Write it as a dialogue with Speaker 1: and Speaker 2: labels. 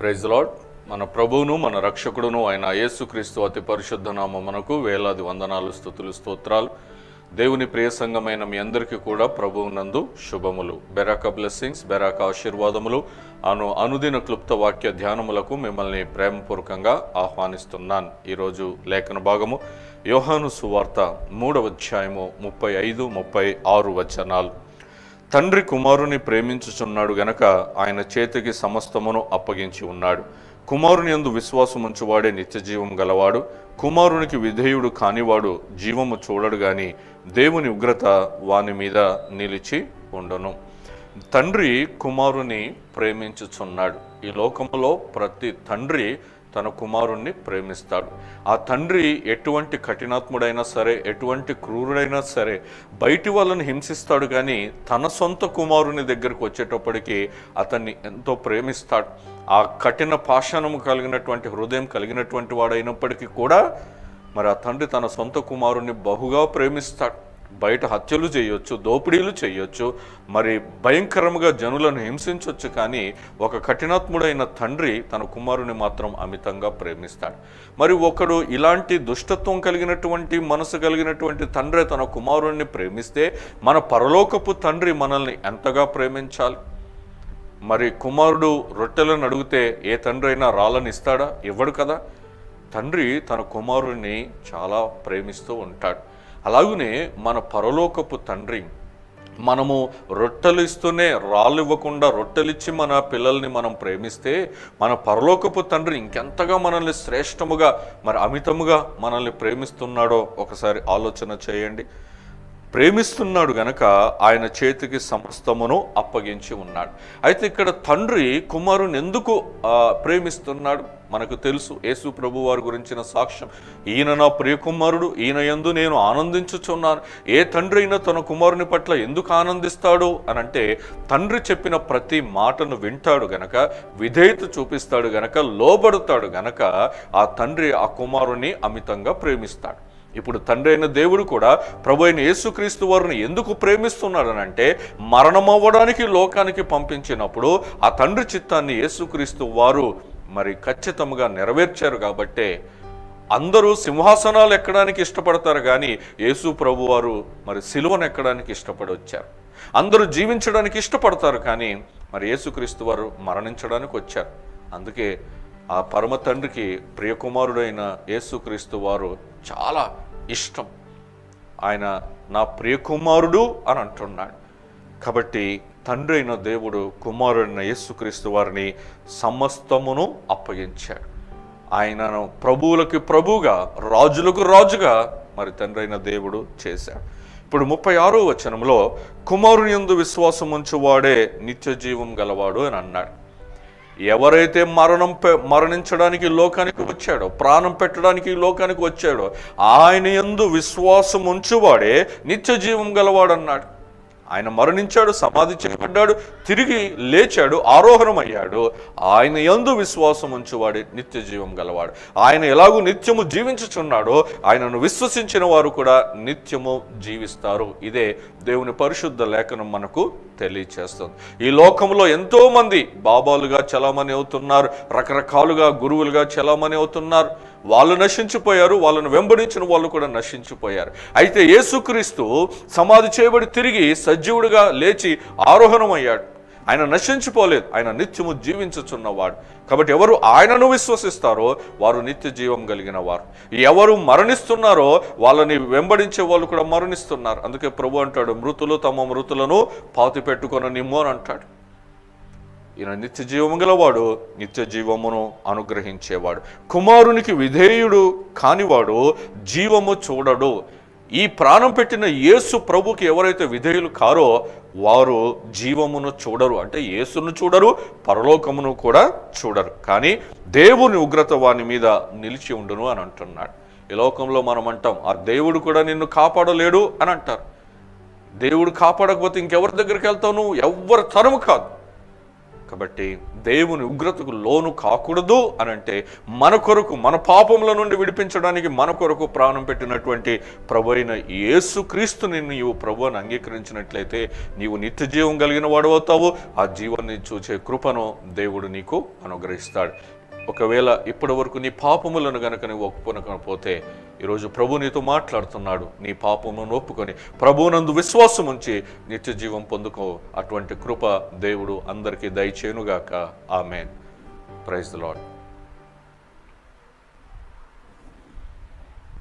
Speaker 1: Praise lord మన ప్రభువును మన రక్షకుడును ఆయన యేసుక్రీస్తు అతి పరిశుద్ధ నామమునకు వేలాది వందనాలు స్థుతులు స్తోత్రాలు. దేవుని ప్రియ సంఘమైన మీ అందరికీ కూడా ప్రభువునందు శుభములు. బెరాక బ్లెస్సింగ్స్ బెరాక ఆశీర్వాదములు అను అనుదిన క్లుప్త వాక్య ధ్యానములకు మిమ్మల్ని ప్రేమపూర్వకంగా ఆహ్వానిస్తున్నాను. ఈరోజు లేఖన భాగము యోహాను సువార్త మూడవ అధ్యాయము ముప్పై ఐదు ముప్పై ఆరు వచనాలు. తండ్రి కుమారుని ప్రేమించుచున్నాడు గనక ఆయన చేతికి సమస్తమును అప్పగించి ఉన్నాడు. కుమారుని యందు విశ్వాసముంచువాడే నిత్యజీవం గలవాడు. కుమారునికి విధేయుడు కానివాడు జీవము చూడడు గాని దేవుని ఉగ్రత వాని మీద నిలిచి ఉండను. తండ్రి కుమారుని ప్రేమించుచున్నాడు. ఈ లోకములో ప్రతి తండ్రి తన కుమారుణ్ణి ప్రేమిస్తాడు. ఆ తండ్రి ఎటువంటి కఠినాత్ముడైనా సరే ఎటువంటి క్రూరుడైనా సరే బయటి వాళ్ళని హింసిస్తాడు కానీ తన సొంత కుమారుని దగ్గరకు వచ్చేటప్పటికి అతన్ని ఎంతో ప్రేమిస్తాడు. ఆ కఠిన పాషాణము కలిగినటువంటి హృదయం కలిగినటువంటి వాడైనప్పటికీ కూడా మరి ఆ తండ్రి తన సొంత కుమారుణ్ణి బహుగా ప్రేమిస్తాడు. బయట హత్యలు చేయొచ్చు దోపిడీలు చేయొచ్చు మరి భయంకరంగా జనులను హింసించవచ్చు కానీ ఒక కఠినాత్ముడైన తండ్రి తన కుమారుని మాత్రం అమితంగా ప్రేమిస్తాడు. మరి ఒకడు ఇలాంటి దుష్టత్వం కలిగినటువంటి మనసు కలిగినటువంటి తండ్రి తన కుమారుణ్ణి ప్రేమిస్తే మన పరలోకపు తండ్రి మనల్ని ఎంతగా ప్రేమించాలి? మరి కుమారుడు రొట్టెలను అడిగితే ఏ తండ్రి అయినా రాళ్ళని ఇస్తాడా? ఇవ్వడు కదా. తండ్రి తన కుమారుణ్ణి చాలా ప్రేమిస్తూ ఉంటాడు. అలాగనే మన పరలోకపు తండ్రి మనము రొట్టెలు ఇస్తూనే రాళ్ళు ఇవ్వకుండా రొట్టెలిచ్చి మన పిల్లల్ని మనం ప్రేమిస్తే మన పరలోకపు తండ్రి ఇంకెంతగా మనల్ని శ్రేష్టముగా మరి అమితముగా మనల్ని ప్రేమిస్తున్నాడో ఒకసారి ఆలోచన చేయండి. ప్రేమిస్తున్నాడు గనక ఆయన చేతికి సమస్తమును అప్పగించి ఉన్నాడు. అయితే ఇక్కడ తండ్రి కుమారుని ఎందుకు ప్రేమిస్తున్నాడు? మనకు తెలుసు యేసు ప్రభు వారి గురించిన సాక్ష్యం. ఈయన నా ప్రియకుమారుడు ఈయన యందు నేను ఆనందించుచున్నాను. ఏ తండ్రి అయినా తన కుమారుని పట్ల ఎందుకు ఆనందిస్తాడు? అని అంటే తండ్రి చెప్పిన ప్రతి మాటను వింటాడు గనక విధేయత చూపిస్తాడు గనక లోబడతాడు గనక ఆ తండ్రి ఆ కుమారుని అమితంగా ప్రేమిస్తాడు. ఇప్పుడు తండ్రి అయిన దేవుడు కూడా ప్రభు అయిన యేసుక్రీస్తు వారిని ఎందుకు ప్రేమిస్తున్నాడనంటే మరణమవ్వడానికి లోకానికి పంపించినప్పుడు ఆ తండ్రి చిత్తాన్ని యేసుక్రీస్తు వారు మరి ఖచ్చితంగా నెరవేర్చారు కాబట్టే అందరూ సింహాసనాలు ఎక్కడానికి ఇష్టపడతారు కానీ యేసు ప్రభు వారు మరి సిలువను ఎక్కడానికి ఇష్టపడి వచ్చారు. అందరూ జీవించడానికి ఇష్టపడతారు కానీ మరి యేసుక్రీస్తు వారు మరణించడానికి వచ్చారు. అందుకే ఆ పరమ తండ్రికి ప్రియకుమారుడైన యేసుక్రీస్తు వారు చాలా ఇష్టం. ఆయన నా ప్రియకుమారుడు అని అంటున్నాడు. కాబట్టి తండ్రి అయిన దేవుడు కుమారుడైన యేసుక్రీస్తు వారిని సమస్తమును అప్పగించాడు. ఆయనను ప్రభువులకి ప్రభువుగా రాజులకు రాజుగా మరి తండ్రి అయిన దేవుడు చేశాడు. ఇప్పుడు ముప్పై ఆరో వచనంలో కుమారుని యందు విశ్వాసం ఉంచువాడే నిత్య జీవం గలవాడు అని అన్నాడు. ఎవరైతే మరణం మరణించడానికి లోకానికి వచ్చాడో ప్రాణం పెట్టడానికి లోకానికి వచ్చాడో ఆయన యందు విశ్వాసం ఉంచువాడే నిత్య జీవం గలవాడు అన్నాడు. ఆయన మరణించాడు సమాధి చేయబడ్డాడు తిరిగి లేచాడు ఆరోహణమయ్యాడు. ఆయన యందు విశ్వాసం ఉంచువాడు నిత్య జీవం గలవాడు. ఆయన ఎలాగూ నిత్యము జీవించుచున్నాడో ఆయనను విశ్వసించిన వారు కూడా నిత్యము జీవిస్తారు. ఇదే దేవుని పరిశుద్ధ లేఖనం మనకు తెలియచేస్తుంది. ఈ లోకంలో ఎంతోమంది బాబాలుగా చలామణి అవుతున్నారు రకరకాలుగా గురువులుగా చలామణి అవుతున్నారు. వాళ్ళు నశించిపోయారు వాళ్ళను వెంబడించిన వాళ్ళు కూడా నశించిపోయారు. అయితే యేసుక్రీస్తు సమాధి చేయబడి తిరిగి సజీవుడిగా లేచి ఆరోహణమయ్యాడు. ఆయన నశించిపోలేదు. ఆయన నిత్యము జీవించుచున్నవాడు. కాబట్టి ఎవరు ఆయనను విశ్వసిస్తారో వారు నిత్య జీవం కలిగిన వారు. ఎవరు మరణిస్తున్నారో వాళ్ళని వెంబడించే వాళ్ళు కూడా మరణిస్తున్నారు. అందుకే ప్రభు అంటాడు మృతులు తమ మృతులను పాతి పెట్టుకొని నిమ్ము అని అంటాడు. ఈయన నిత్య జీవము గలవాడు నిత్య జీవమును అనుగ్రహించేవాడు. కుమారునికి విధేయుడు కానివాడు జీవము చూడడు. ఈ ప్రాణం పెట్టిన యేసు ప్రభుకి ఎవరైతే విధేయులు కారో వారు జీవమును చూడరు. అంటే యేసును చూడరు పరలోకమును కూడా చూడరు. కానీ దేవుని ఉగ్రత వాని మీద నిలిచి ఉండును అని అంటున్నాడు. ఈ లోకంలో మనం అంటాం ఆ దేవుడు కూడా నిన్ను కాపాడలేడు అని అంటారు. దేవుడు కాపాడకపోతే ఇంకెవరి దగ్గరికి వెళ్తావు నువ్వు? ఎవరి తరము కాదు. కాబట్టి దేవుని ఉగ్రతకు లోను కాకూడదు అని అంటే మన కొరకు మన పాపముల నుండి విడిపించడానికి మన కొరకు ప్రాణం పెట్టినటువంటి ప్రభు అయిన యేసుక్రీస్తుని నీవు ప్రభు అని అంగీకరించినట్లయితే నీవు నిత్య జీవం కలిగిన వాడు అవుతావు. ఆ జీవాన్ని చూచే కృపను దేవుడు నీకు అనుగ్రహిస్తాడు. ఒకవేళ ఇప్పటి వరకు నీ పాపములను గనక నువ్వు ఒప్పుకొనకపోతే ఈరోజు ప్రభు నీతో మాట్లాడుతున్నాడు. నీ పాపమును ఒప్పుకొని ప్రభునందు విశ్వాసం ఉంచి నిత్య జీవం పొందుకో. అటువంటి కృప దేవుడు అందరికీ దయచేనుగాక ఆమెన్. Praise lord